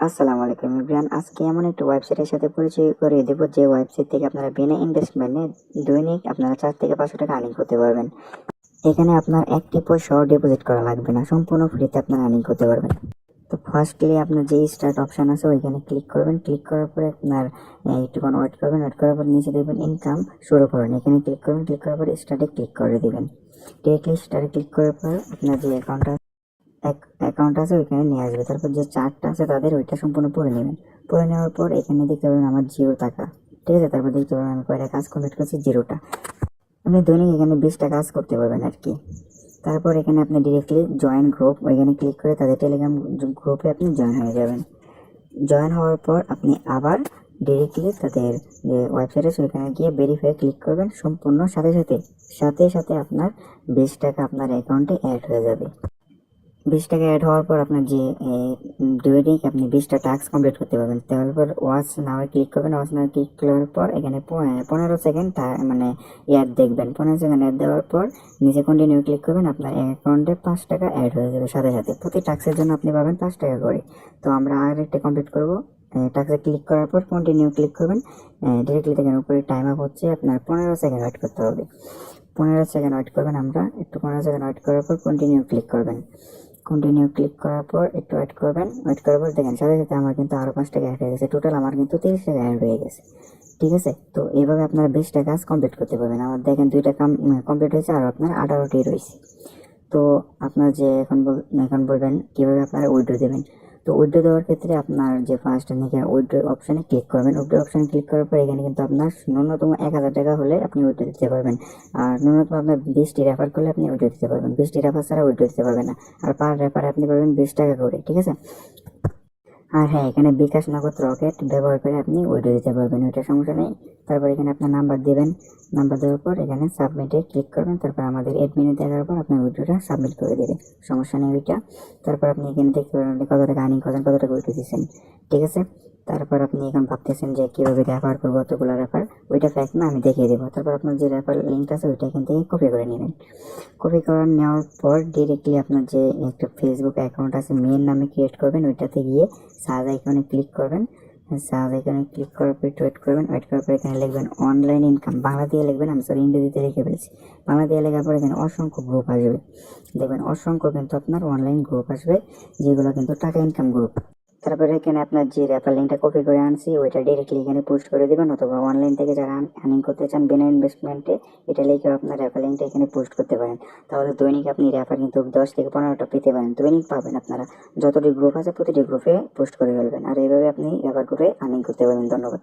আসসালামু আলাইকুম ইব্রান আজকে এমন একটা ওয়েবসাইটের সাথে পরিচয় করে দেবো, যে ওয়েবসাইট থেকে আপনারা বিনা ইনভেস্টমেন্টে দৈনিক আপনারা চার থেকে পাঁচশো টাকা আর্নিং করতে পারবেন। এখানে আপনার একটি পয়সাও ডিপোজিট করা লাগবে না, সম্পূর্ণ ফ্রিতে আপনারা আর্নিং করতে পারবেন। তো ফার্স্টলি আপনার যে স্টার্ট অপশন আছে, ওইখানে ক্লিক করবেন। ক্লিক করার পরে আপনার একটুক্ষণ ওয়েট করবেন। ওয়েট করার পর নিচে দেখবেন ইনকাম শুরু করবেন এখানে ক্লিক করবেন। ক্লিক করার পরে স্টার্টে ক্লিক করে দেবেন। ডিরেক্টলি স্টার্টে ক্লিক করার পর আপনার যে অ্যাকাউন্টটা অ্যাকাউন্ট আছে, ওইখানে নিয়ে আসবে। তারপর যে চার্টটা আছে, তাদের ওইটা সম্পূর্ণ পড়ে নেবেন। পড়ে নেওয়ার পর এখানে দেখতে পাবেন আমার জিরো টাকা, ঠিক আছে? তারপর দেখতে পাবেন আমি কয়টা কাজ কমপ্লিট করছি, জিরোটা। আপনি দৈনিক এখানে বিশটা কাজ করতে পারবেন আর কি। তারপর এখানে আপনি ডিরেক্টলি জয়েন গ্রুপ ওইখানে ক্লিক করে তাদের টেলিগ্রাম গ্রুপে আপনি জয়েন হয়ে যাবেন। জয়েন হওয়ার পর আপনি আবার ডিরেক্টলি তাদের, যে ওয়েবসাইট আছে, ওইখানে গিয়ে ভেরিফাই ক্লিক করবেন সম্পূর্ণ সাথে সাথে। সাথে সাথে আপনার বিশ টাকা আপনার অ্যাকাউন্টে অ্যাড হয়ে যাবে। বিশ টাকা অ্যাড হওয়ার পর আপনার যে দৈনিক আপনি বিশটা টাস্ক কমপ্লিট করতে পারবেন। তারপর ওয়াচ নাওয়ে ক্লিক করবেন। ওয়াচ নাওয়ে ক্লিক করার পর এখানে পনেরো সেকেন্ড মানে অ্যাড দেখবেন। পনেরো সেকেন্ড অ্যাড দেওয়ার পর নিচে কন্টিনিউ ক্লিক করবেন। আপনার অ্যাকাউন্টে পাঁচ টাকা অ্যাড হয়ে যাবে সাথে সাথে। প্রতি টাস্কের জন্য আপনি পাবেন পাঁচ টাকা করে। তো আমরা আর একটা কমপ্লিট করব। টাস্কে ক্লিক করার পর কন্টিনিউ ক্লিক করবেন। ডিরেক্টলি দেখেন উপরে টাইম আপ হচ্ছে। আপনার পনেরো সেকেন্ড ওয়েট করতে হবে। পনেরো সেকেন্ড ওয়েট করবেন আমরা। একটু পনেরো সেকেন্ড ওয়েট করার পর কন্টিনিউ ক্লিক করবেন। কন্টিনিউ ক্লিক করার পর একটু ওয়েট করবেন। ওয়েট করার পর দেখেন সাথে সাথে আমার কিন্তু আরও পাঁচ টাকা অ্যাড হয়ে গেছে। টোটাল আমার কিন্তু তিরিশ টাকা অ্যাড হয়ে গেছে। ঠিক আছে? তো এভাবে আপনারা বিশটা কাজ কমপ্লিট করতে পারবেন। আমার দেখেন দুইটা কাম কমপ্লিট হয়েছে আর আপনার আঠারোটি রয়েছে। তো আপনার যে এখন এখন বলবেন কীভাবে আপনারা উইড্রো দেবেন। তো উইড্রো দেওয়ার ক্ষেত্রে আপনার যে ফার্স্ট নাকি উইড্রো অপশানে ক্লিক করবেন। উইড্রো অপশানে ক্লিক করার পর এখানে কিন্তু আপনার ন্যূনতম এক হাজার টাকা হলে আপনি উইড্রো দিতে পারবেন। আর ন্যূনতম আপনার বিশটি রেফার করলে আপনি উইড্রো দিতে পারবেন। বিশটি রেফার ছাড়া উইড্রো দিতে পারবেন না। আর পার রেফারে আপনি পাবেন বিশ টাকা করে, ঠিক আছে? আর হ্যাঁ এখানে বিকাশ নগদ রকেট ব্যবহার করে আপনি ওইটা দিতে পারবেন, ওইটা সমস্যা নেই। তারপর এখানে আপনার নাম্বার দেবেন নাম্বার দেওয়ার পর এখানে সাবমিটে ক্লিক করবেন, তারপর আমাদের অ্যাডমিনে দেখার পর আপনার উইডিওটা সাবমিট করে দেবে সমস্যা নেই ওইটা। তারপর আপনি এখানে দেখতে পারবেন কত টাকা আর্নিং করেন কত টাকা উইডিও দিচ্ছেন, ঠিক আছে? তারপর আপনি এখন ভাবতেছেন যে কীভাবে রেফার করব অতগুলো রেফার ওইটা ফ্যাক্ট না, আমি দেখিয়ে দেবো। তারপর আপনার যে রেফার লিঙ্ক আছে, ওইটা এখান থেকে কপি করে নেবেন। কপি করে নেওয়ার পর ডিরেক্টলি আপনার যে একটা ফেসবুক অ্যাকাউন্ট আছে মেয়ের নামে ক্রিয়েট করবেন, ওইটাতে গিয়ে সার্চ আইকনে ক্লিক করবেন। সার্চ আইকনে ক্লিক করার পর একটু ওয়েট করবেন। ওয়েট করার পর এখানে লিখবেন অনলাইন ইনকাম বাংলা দিয়ে লিখবেন, আমি সরি ইংরেজিতে লিখে ফেলেছি। বাংলা দিয়ে লেখার পর এখানে অসংখ্য গ্রুপ আসবে। দেখবেন অসংখ্য কিন্তু আপনার অনলাইন গ্রুপ আসবে, যেগুলো কিন্তু টাকা ইনকাম গ্রুপ তারপরে এখানে আপনার যে রেফার লিঙ্কটা কপি করে আনছি, ওইটা ডিরেক্টলি এখানে পোস্ট করে দেবেন অথবা অনলাইন থেকে যারা আর্নিং করতে চান, বিনা ইনভেস্টমেন্টে এটা লিখে আপনার রেফার লিঙ্কটা এখানে পোস্ট করতে পারেন। তাহলে দৈনিক আপনি রেফার কিন্তু দশ থেকে পনেরোটা পেতে পারেন। দৈনিক পাবেন আপনারা। যতটি গ্রুপ আছে, প্রতিটি গ্রুপে পোস্ট করে ফেলবেন। আর এইভাবে আপনি রেফার করে আর্নিং করতে পারবেন। ধন্যবাদ।